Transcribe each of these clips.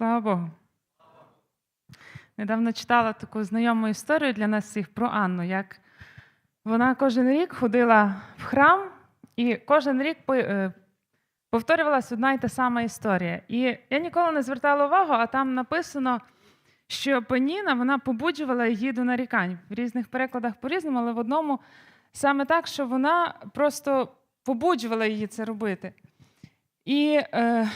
Слава Богу. Недавно читала таку знайому історію для нас всіх про Анну, як вона кожен рік ходила в храм, і кожен рік е, повторювалася одна й та сама історія. І я ніколи не звертала увагу, а там написано, що Пеніна вона побуджувала її до нарікань. В різних перекладах по-різному, але в одному саме так, що вона просто побуджувала її це робити. І е,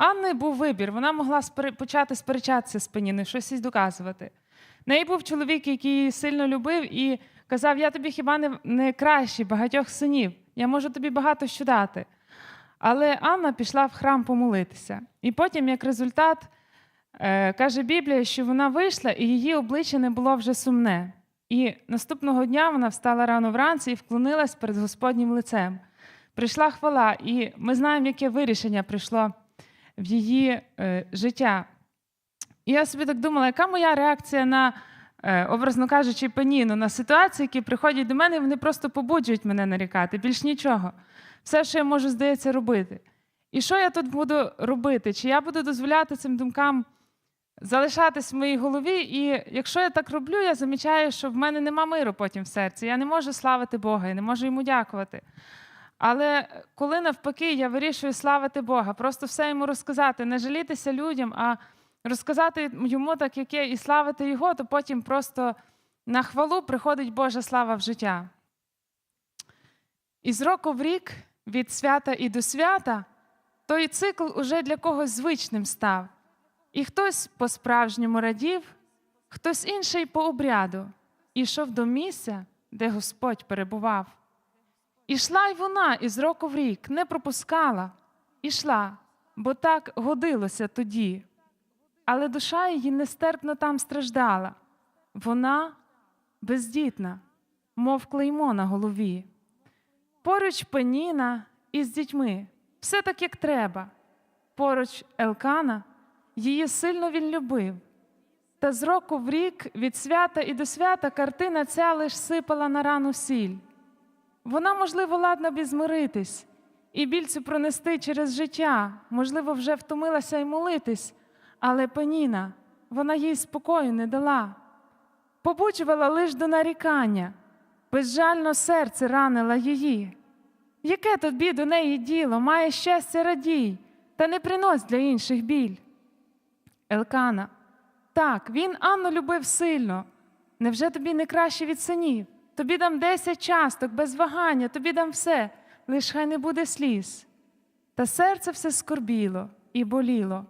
Анни був вибір. Вона могла спери- почати сперечатися з Пеніною, щось їй доказувати. Неї був чоловік, який її сильно любив і казав: Я тобі хіба не, не кращий багатьох синів, я можу тобі багато що дати. Але Анна пішла в храм помолитися. І потім, як результат, е, каже Біблія, що вона вийшла, і її обличчя не було вже сумне. І наступного дня вона встала рано вранці і вклонилась перед Господнім лицем. Прийшла хвала, і ми знаємо, яке вирішення прийшло в її е, життя. І я собі так думала, яка моя реакція на, е, образно кажучи, пеніну, на ситуації, які приходять до мене, і вони просто побуджують мене нарікати, більш нічого. Все, що я можу, здається, робити. І що я тут буду робити? Чи я буду дозволяти цим думкам залишатись в моїй голові? І якщо я так роблю, я замічаю, що в мене нема миру потім в серці. Я не можу славити Бога, я не можу йому дякувати. Але коли навпаки я вирішую славити Бога, просто все йому розказати, не жалітися людям, а розказати йому так, як є, і славити Його, то потім просто на хвалу приходить Божа слава в життя. І з року в рік, від свята і до свята, той цикл уже для когось звичним став. І хтось по-справжньому радів, хтось інший по обряду, ішов до місця, де Господь перебував. Ішла й вона із року в рік, не пропускала, ішла, бо так годилося тоді. Але душа її нестерпно там страждала. Вона бездітна, мов клеймо на голові. Поруч Пеніна із дітьми, все так, як треба. Поруч Елкана, її сильно він любив. Та з року в рік від свята і до свята картина ця лиш сипала на рану сіль. Вона, можливо, ладна б і змиритись, і біль цю пронести через життя, можливо, вже втомилася й молитись, але Пеніна, вона їй спокою не дала. Побуджувала лиш до нарікання, безжально серце ранила її. Яке тобі до неї діло, має щастя радій, та не принось для інших біль. Елкана, так, він Анну любив сильно. Невже тобі не краще від синів? Тобі дам десять часток, без вагання, тобі дам все, лиш хай не буде сліз. Та серце все скорбіло і боліло.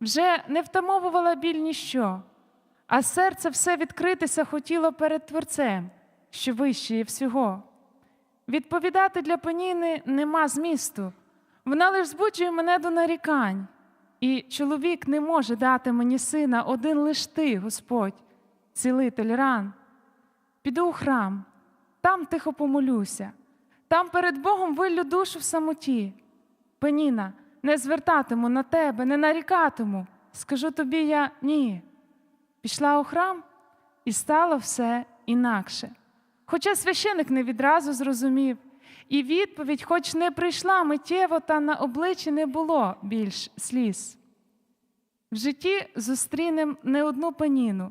Вже не втамовувала біль ніщо, а серце все відкритися хотіло перед Творцем, що вище є всього. Відповідати для Пеніни нема змісту. Вона лиш збуджує мене до нарікань. І чоловік не може дати мені сина, один лиш ти, Господь, цілитель ран. Піду у храм, там тихо помолюся, там перед Богом виллю душу в самоті. Пеніна, не звертатиму на тебе, не нарікатиму. Скажу тобі я ні. Пішла у храм і стало все інакше. Хоча священик не відразу зрозумів, і відповідь, хоч не прийшла миттєво, та на обличчі не було більш сліз. В житті зустрінем не одну паніну,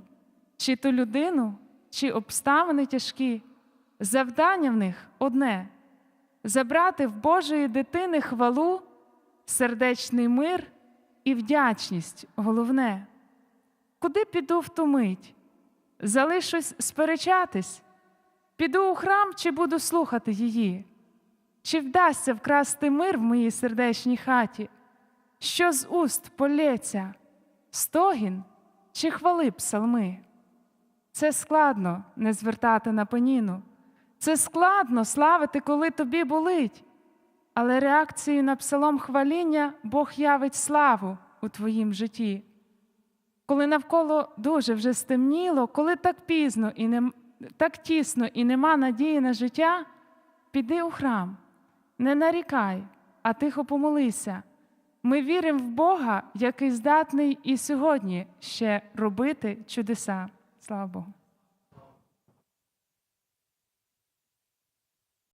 чи то людину, чи обставини тяжкі. Завдання в них одне забрати в Божої дитини хвалу, сердечний мир і вдячність головне. Куди піду в ту мить? Залишусь сперечатись, піду у храм чи буду слухати її? Чи вдасться вкрасти мир в моїй сердечній хаті? Що з уст полється? Стогін чи хвали псалми? Це складно не звертати на паніну. Це складно славити, коли тобі болить. Але реакцією на псалом хваління Бог явить славу у твоїм житті. Коли навколо дуже вже стемніло, коли так пізно і не, так тісно і нема надії на життя, піди у храм, не нарікай, а тихо помолися. Ми віримо в Бога, який здатний і сьогодні ще робити чудеса. Слава Богу.